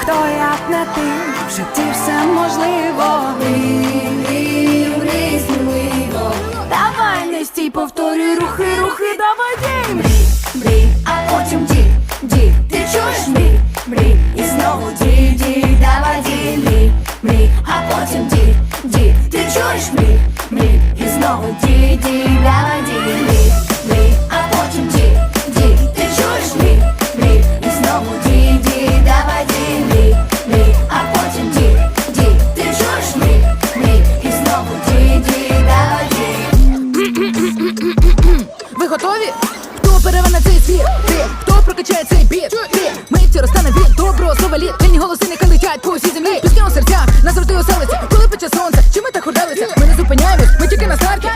Хто як не ти, в житті все можливо. Мрій, давай не стій, повторюй рухи, рухи, давай дій. Мрій, мрій, а потім дій, дій, ти чуєш мрій, мрій, і знову дій, дій, давай дій, мрій, а потім дій, дій, ти чуєш мрій, мрій, знову дій. Ви готові? Хто перевене цей світ? Ти хто прокачає цей біт? Ти миттю розтане від доброго слова літ Вільні голоси не летять по всій землі Пісня у серця, назавжди оселиться Коли пече сонце, чи ми так худалися? Ми не зупиняємось, ми тільки на старті